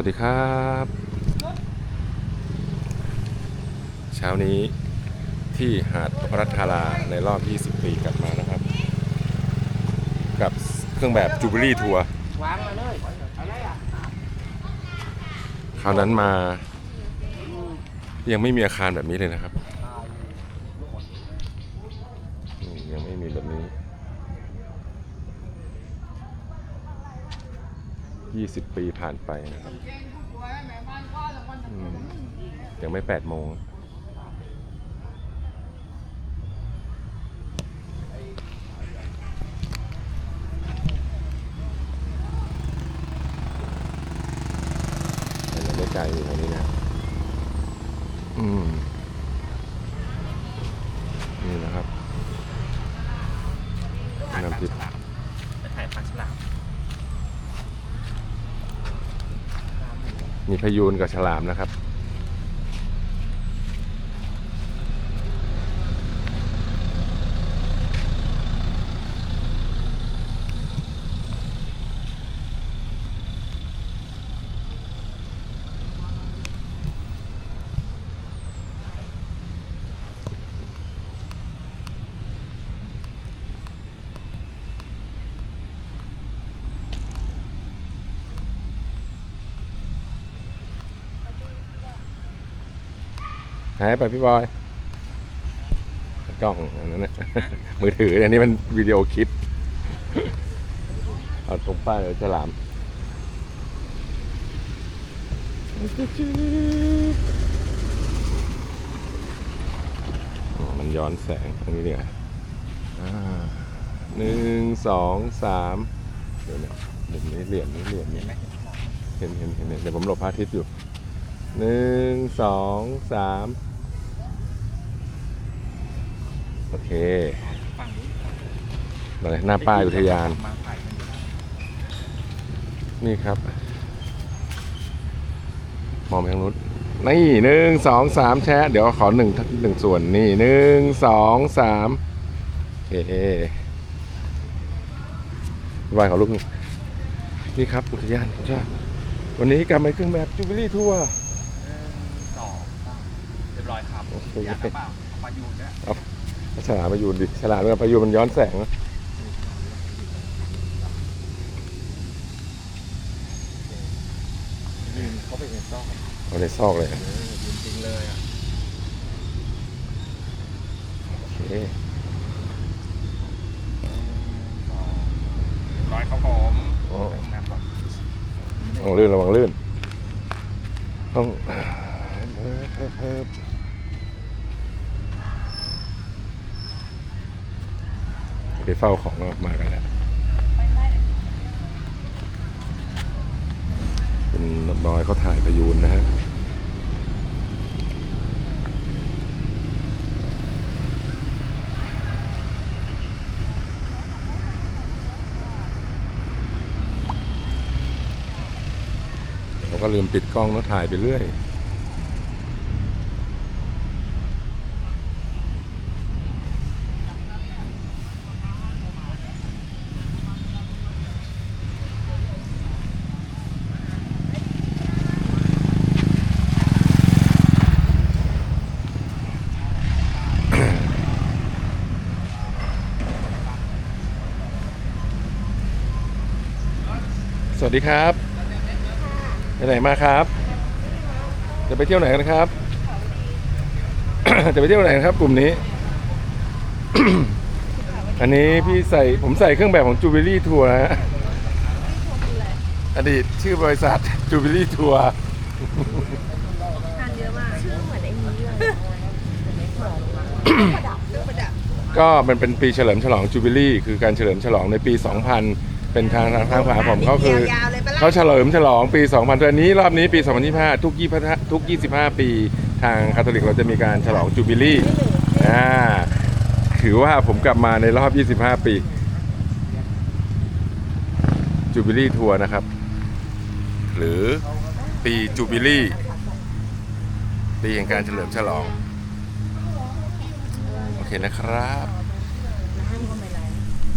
วัสดีครับ เช้านี้ที่หาดรัฐาราในรอบ 20 ปีกลับมานะครับ กับเครื่องแบบจูเบิลี่ทัวร์วางมาเลยอะไรอะคราวนั้นมา ยังไม่มีอาคารแบบนี้เลยนะครับนี่ยังไม่มีแบบนี้ 20 ปีผ่านไปนะครับอืมยังไม่ 8 โมงแต่ยังไม่ไกลอยู่ตรงนี้นะอืมนี่นะครับน้ำพริกไปถ่ายปลาฉลาม มีพยูนกับฉลามนะครับ หายไปพี่บอยกล้องอันนั้นนะมือถืออันนี้มันวิดีโอคลิปเอาตรงป้ายเลยฉลามมันย้อนแสงตรงนี้เนี่ยหนึ่งสองสามเดี๋ยวนะมุมนี้เหลี่ยมนี้เหลี่ยมนี้เห็นเห็นเห็นเห็นเดี๋ยวผมหลบพระอาทิตย์อยู่หนึ่งสองสาม โอ เคฝั่งนี้อะไรหน้าป้ายอุทยานมาถ่ายกันอยู่นี่ครับ มองไปทางนู้นนี่หนึ่งสองสามแชะเดี๋ยวขอหนึ่งหนึ่งส่วนนี่หนึ่งสองสามโอเคไหวขอลูกหนึ่งนี่ครับอุทยานแห่งชาติวันนี้กลับมาเครื่องแบบจูบิลี่ทัวร์หนึ่งสองสามเรียบร้อยครับโอเคอยากกระเป๋าเอาปลายูนเนี่ย ฉลามประยูนดิฉลามกับประยูนมันย้อนแสงนะยืนเขาไปในซอกเอาในซอกเลยเออยืนจริงเลยอะโอเคสองเรียบร้อยครับผมอ๋อแป๊บก่อนระวังลื่นระวังลื่น ต้องเพิ่มเพิ่มเพิ่ม ไปเฝ้าของก็มากันแล้วเป็นบอยเขาถ่ายพยูนนะฮะเขาก็ลืมปิดกล้องแล้วถ่ายไปเรื่อย สวัสดีครับไปไหนมาครับ จะไปเที่ยวไหนกันครับ จะไปเที่ยวไหนกันครับ กลุ่มนี้ อันนี้พี่ใส่ผมใส่เครื่องแบบของจูบิลี่ทัวร์ฮะอดีตชื่อบริษัทจูบิลี่ทัวร์ทานเยอะมากชื่อเหมือนไอ้นี้เลยประดับเครื่องประดับก็มันเป็นปีเฉลิมฉลองจูบิลี่คือการเฉลิมฉลองในปี 2000 เป็นทางทางทางผ่าผมก็คือ ยาวๆเลยปะล่ะ เขาเฉลิมฉลองปี 2000ตัวนี้รอบนี้ปี 2025 ทุก25ทุก 25 ปีทางคาทอลิกเราจะมีการฉลองจูบิลี่อ่าถือว่าผมกลับมาในรอบ 25 ปีจูบิลี่ทัวร์นะครับ หรือปีจูบิลี่ปีแห่งการเฉลิมฉลอง โอเคนะครับ